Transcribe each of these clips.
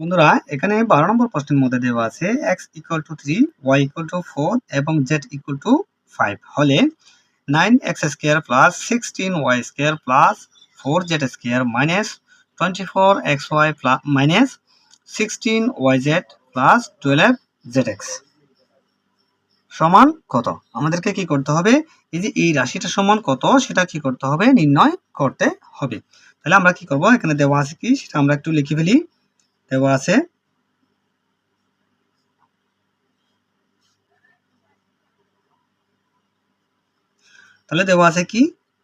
বন্ধুরা, এখানে বারো নম্বর প্রশ্নের মধ্যে দেওয়া আছে x equal to three y equal to four এবং জেড ইকুয়াল টু ফাইভ হলে nine x square plus sixteen y square plus four z square minus twenty four x y plus minus sixteen y z plus twelve z x সমান কত? আমাদেরকে কি করতে হবে? এই যে এই রাশিটা সমান কত, সেটা কি করতে হবে? নির্ণয় করতে হবে। তাহলে আমরা কি করব? এখানে দেওয়া আছে কি? সেটা আমরা একটু লিখে ফেলি। দেওয়া আছে। তাহলে দেওয়া আছে কি?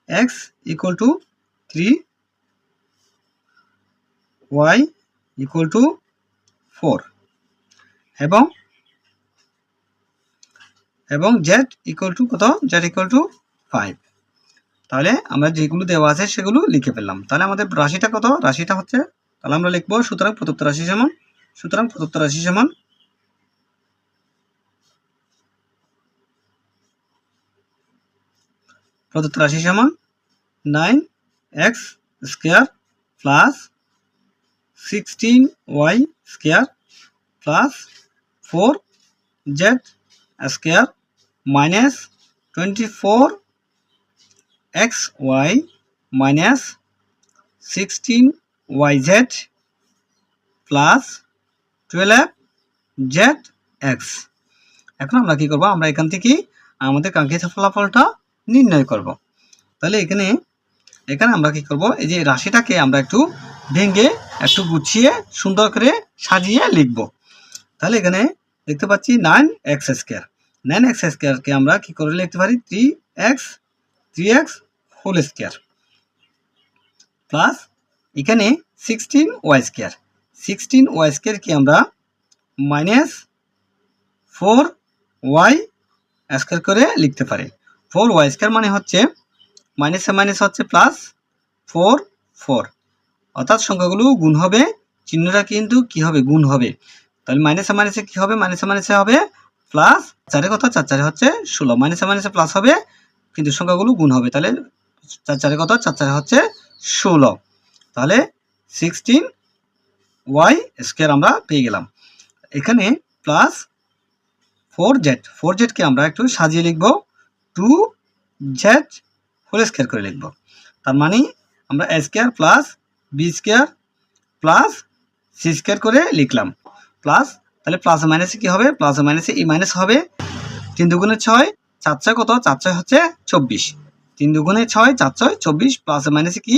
X equal to three y equal to four এবং এবং জেড ইকুয়াল টু কত? জেড ইকুয়াল টু ফাইভ তাহলে আমরা যেগুলো দেওয়া আছে সেগুলো লিখে ফেললাম। তাহলে আমাদের রাশিটা কত? রাশিটা হচ্ছে তাহলে আমরা লিখব, সুতরাং প্রদত্ত রাশি সমান, সুতরাং প্রদত্ত রাশি সমান প্রদত্ত রাশি সমান nine x square plus sixteen y square plus four z square minus twenty four x y minus sixteen y z plus twelve z x এখন আমরা কি করব? আমরা এখান থেকে আমাদের কাঙ্ক্ষিত ফলাফলটা নির্ণয় করব। তাহলে এখানে এখানে আমরা কি করব? এই যে রাশিটাকে আমরা একটু ভেঙে, একটু গুছিয়ে, সুন্দর করে সাজিয়ে লিখব। তাহলে এখানে দেখতে পাচ্ছি nine x square nine x স্কোয়ারকে আমরা কি করে লিখতে পারি? Three x three x whole square plus এখানে sixteen y square sixteen y স্কোয়ারকে আমরা মাইনাস ফোর ওয়াই স্কোয়ার করে লিখতে পারি। ফোর ওয়াই স্কোয়ার মানে হচ্ছে মাইনাসে মাইনাস হচ্ছে প্লাস ফোর ফোর অর্থাৎ সংখ্যাগুলো গুণ হবে, চিহ্নটা কিন্তু কি হবে? গুণ হবে। তাহলে মাইনাসে মাইনাসে কি হবে? মাইনাসে মাইনাসে হবে প্লাস চারে কথা চার চারে হচ্ছে ষোলো। মাইনাসে মাইনাসে প্লাস হবে, কিন্তু সংখ্যাগুলো গুণ হবে। তাহলে চার চারে কথা চার চারে হচ্ছে ষোলো। তাহলে সিক্সটিন ওয়াই স্কোয়ার আমরা পেয়ে গেলাম। এখানে প্লাস ফোর জেড ফোর জেডকে আমরা একটু সাজিয়ে লিখব টু জেড হোল স্কোয়ার করে লিখব। তার মানে আমরা a square plus b square plus c square করে লিখলাম। প্লাস তাহলে প্লাস মাইনাসে কী হবে? প্লাস মাইনাসে ই মাইনাস হবে। তিন দুগুণে ছয়, চার ছয় কত? চার ছয় হচ্ছে চব্বিশ। তিন দুগুণে ছয়, চার ছয়, চব্বিশ প্লাস মাইনাসে কি?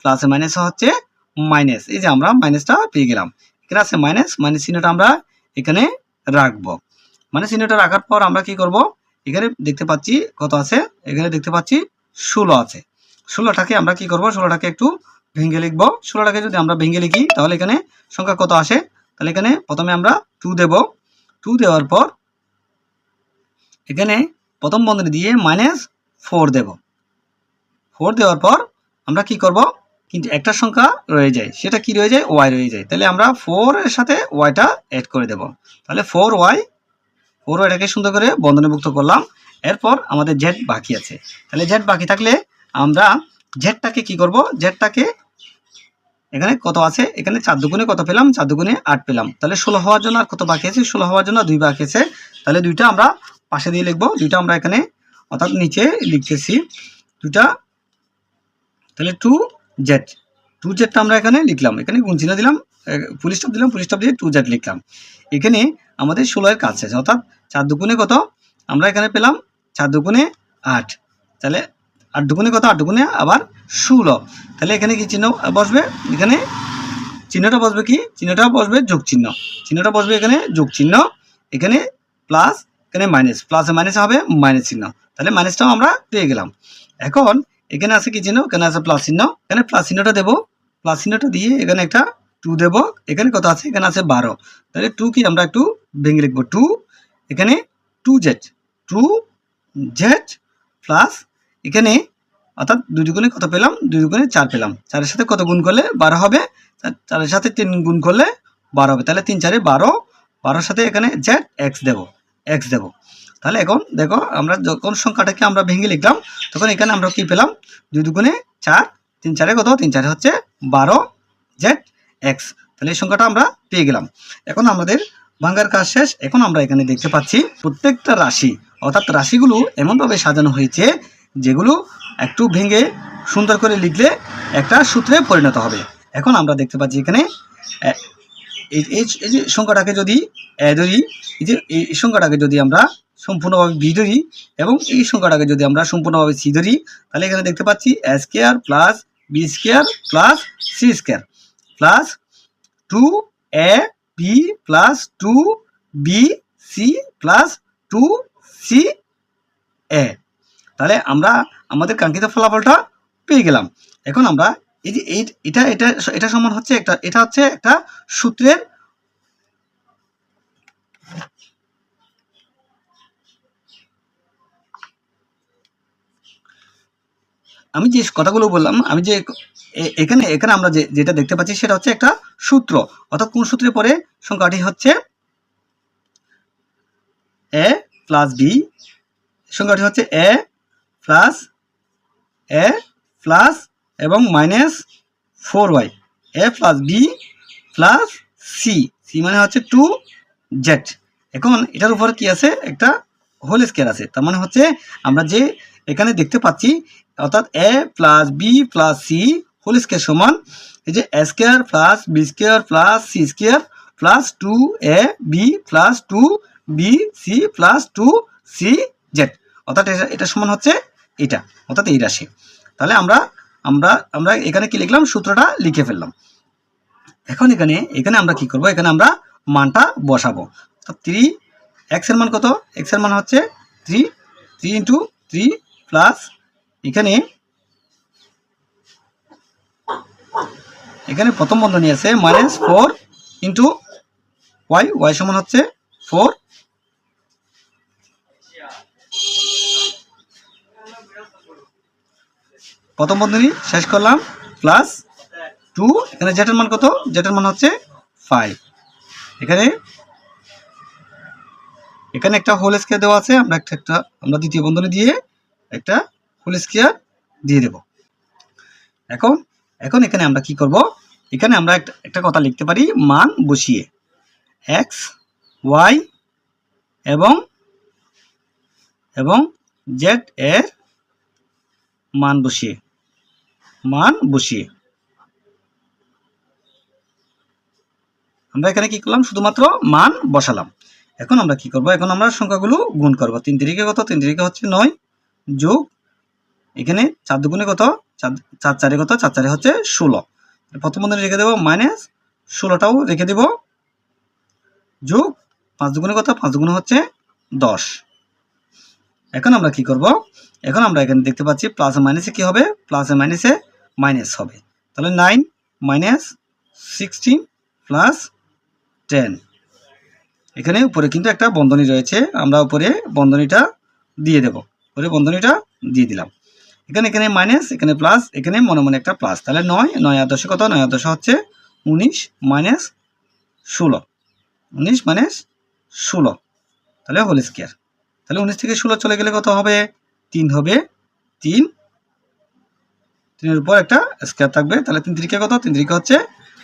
প্লাস মাইনাস হচ্ছে মাইনাস এই যে আমরা মাইনাসটা পেয়ে গেলাম। এখানে আছে মাইনাস মাইনাস চিহ্নটা আমরা এখানে রাখব। মানে চিহ্নটা রাখার পর আমরা কি করব? এখানে দেখতে পাচ্ছি কত আছে? এখানে দেখতে পাচ্ছি ষোলো আছে। ষোলোটাকে আমরা কি করব? ষোলোটাকে একটু ভেঙে লিখব। ষোলোটাকে যদি আমরা ভেঙে লিখি, তাহলে এখানে সংখ্যা কত আসে? তাহলে এখানে প্রথমে আমরা টু দেব। টু দেওয়ার পর এখানে প্রথম বন্ধনী দিয়ে মাইনাস ফোর দেব। ফোর দেওয়ার পর আমরা কি করব? কিন্তু একটা সংখ্যা রয়ে যায়, সেটা কি রয়ে যায়? ওয়াই রয়ে যায়। তাহলে আমরা ফোর এর সাথে ওয়াইটা অ্যাড করে দেব। তাহলে ফোর ওয়াই ফোর ওয়াইটাকে সুন্দর করে বন্ধনীভুক্ত করলাম। এরপর আমাদের জেড বাকি আছে। তাহলে জেড বাকি থাকলে আমরা জেডটাকে কি করব? জেডটাকে এখানে কত আছে? এখানে চার দুগুণে কত পেলাম? চার দুগুণে আট পেলাম। তাহলে ষোলো হওয়ার জন্য আর কত বাকি আছে? ষোলো হওয়ার জন্য দুই বাকি আছে। তাহলে দুইটা আমরা পাশে দিয়ে লিখব। দুইটা আমরা এখানে অর্থাৎ নিচে লিখতেছি। দুটা তাহলে টু জেড টু জেডটা আমরা এখানে লিখলাম। এখানে গুণ চিহ্ন দিলাম পুলিশ স্টপ দিলাম পুলিশ স্টপ দিয়ে টু জেড লিখলাম। এখানে আমাদের ষোলোয়ের কাজ শেষ, অর্থাৎ চার দুগুণে কত? আমরা এখানে পেলাম চার দুগুণে আট। তাহলে আট দুগুণে কত? আট দুগুণে আবার ষোলো। তাহলে এখানে কি চিহ্ন বসবে? এখানে চিহ্নটা বসবে কি? চিহ্নটা বসবে যোগ চিহ্ন। চিহ্নটা বসবে এখানে যোগ চিহ্ন। এখানে প্লাস এখানে মাইনাস প্লাসে মাইনাস হবে মাইনাস চিহ্ন। তাহলে মাইনাসটাও আমরা পেয়ে গেলাম। এখন এখানে আছে কি চিহ্ন? এখানে আছে প্লাস চিহ্ন। এখানে প্লাস চিহ্নটা দেবো। প্লাস চিহ্নটা দিয়ে এখানে একটা টু দেব। এখানে কত আছে? এখানে আছে বারো। তাহলে টু কি আমরা একটু ভেঙে লিখব? টু এখানে two z two z plus এখানে অর্থাৎ দুই দুগুণে কত পেলাম? দুই দুগুণে চার পেলাম। চারের সাথে কত গুণ করলে বারো হবে? চারের সাথে তিন গুণ করলে বারো হবে। তাহলে তিন চারে বারো। বারোর সাথে এখানে জেড এক্স দেবো। এক্স দেবো। তাহলে এখন দেখো আমরা যখন সংখ্যাটাকে আমরা ভেঙে লিখলাম, তখন এখানে আমরা কি পেলাম? দুই দুগুণে চার, তিন চারে কত? তিন চারে হচ্ছে বারো জেড এক্স তাহলে এই সংখ্যাটা আমরা পেয়ে গেলাম। এখন আমাদের ভাঙ্গার কাজ শেষ। এখন আমরা এখানে দেখতে পাচ্ছি প্রত্যেকটা রাশি, অর্থাৎ রাশিগুলো এমনভাবে সাজানো হয়েছে যেগুলো একটু ভেঙে সুন্দর করে লিখলে একটা সূত্রে পরিণত হবে। এখন আমরা দেখতে পাচ্ছি এখানে এই যে সংখ্যাটাকে যদি ধরি, এই যে, এই সংখ্যাটাকে যদি আমরা সম্পূর্ণভাবে বি ধরি এবং এই সংখ্যাটাকে যদি আমরা সম্পূর্ণভাবে সি ধরি তাহলে এখানে দেখতে পাচ্ছি square plus b square plus c square plus two a b plus two b c plus two c a তাহলে আমরা আমাদের কাঙ্ক্ষিত ফলাফলটা পেয়ে গেলাম। এখন আমরা এই যে এটা এটা এটা সমান হচ্ছে একটা এটা হচ্ছে একটা সূত্রের আমি যে কথাগুলো বললাম, আমি যে এখানে এখানে আমরা যে, যেটা দেখতে পাচ্ছি সেটা হচ্ছে একটা সূত্র। অর্থাৎ কোন সূত্রে পরে সংখ্যাটি হচ্ছে এ প্লাস বি সংখ্যাটি হচ্ছে এ প্লাস এ প্লাস এবং minus four y a plus b plus c c মানে হচ্ছে টু জেড এখন এটার উপর কি আছে? একটা হোল স্কোয়ার আছে। তার মানে হচ্ছে আমরা যে এখানে দেখতে পাচ্ছি, অর্থাৎ a plus b plus c whole square সমান, এই যে a square plus b square plus c square plus two a b plus two b c plus two c z অর্থাৎ এটা এটা সমান হচ্ছে এটা, অর্থাৎ এই রাশি। তাহলে আমরা আমরা আমরা এখানে কি লিখলাম? সূত্রটা লিখে ফেললাম। এখন এখানে এখানে আমরা কি করব? এখানে আমরা মানটা বসাবো। তো থ্রি এক্সের মান কত? এক্সের মান হচ্ছে three three into three plus এখানে এখানে প্রথম বন্ধনী আছে minus four into y. Y সমান হচ্ছে ফোর। প্রথম বন্ধনী শেষ করলাম, প্লাস টু। এখানে জেটের মান কত? জেটের মান হচ্ছে ফাইভ। এখানে এখানে একটা হোল স্কেয়ার দেওয়া আছে, আমরা একটা একটা আমরা দ্বিতীয় বন্ধনী দিয়ে একটা হোল স্কেয়ার দিয়ে দেব। এখন এখন এখানে আমরা কি করব? এখানে আমরা একটা একটা কথা লিখতে পারি, মান বসিয়ে। এক্স ওয়াই এবং এবং জেড এর মান বসিয়ে। মান বসিয়ে। আমরা এখানে কি করলাম? শুধুমাত্র মান বসালাম। এখন আমরা কি করব? এখন আমরা সংখ্যাগুলো গুণ করব। তিন তিরিকে কত? তিন তিরিকে হচ্ছে নয়। যোগ, এখানে চার দুগুণে কত? চার চার কত? চার চারে হচ্ছে ষোলো। প্রথম বন্ধনে রেখে দেবো মাইনাস ষোলোটাও রেখে দেব। যোগ, পাঁচ দুগুণে কত? পাঁচ দুগুণে হচ্ছে দশ। এখন আমরা কি করব? এখন আমরা এখানে দেখতে পাচ্ছি প্লাস মাইনাসে কি হবে? প্লাসে মাইনাসে মাইনাস হবে। তাহলে nine minus sixteen plus ten এখানে উপরে কিন্তু একটা বন্ধনী রয়েছে, আমরা উপরে বন্ধনীটা দিয়ে দেব। উপরে বন্ধনীটা দিয়ে দিলাম। এখানে এখানে মাইনাস এখানে প্লাস এখানে মনে মনে একটা প্লাস তাহলে নয় নয় আর দশে কত? নয় আর দশে হচ্ছে উনিশ মাইনাস ষোলো। উনিশ মাইনাস ষোলো। তাহলে হোল স্কোয়ার তাহলে উনিশ থেকে ষোলো চলে গেলে কত হবে? তিন হবে। তিন। তিনের উপর একটা স্কোয়ার থাকবে। তাহলে তিন তিরিকে কত? তিন তিরিকে হচ্ছে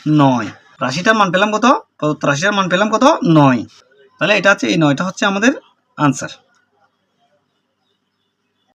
নয়। রাশিটার মান পেলাম কত? রাশিটার মান পেলাম কত? নয়। তাহলে এটা হচ্ছে, এই নয়টা হচ্ছে আমাদের আনসার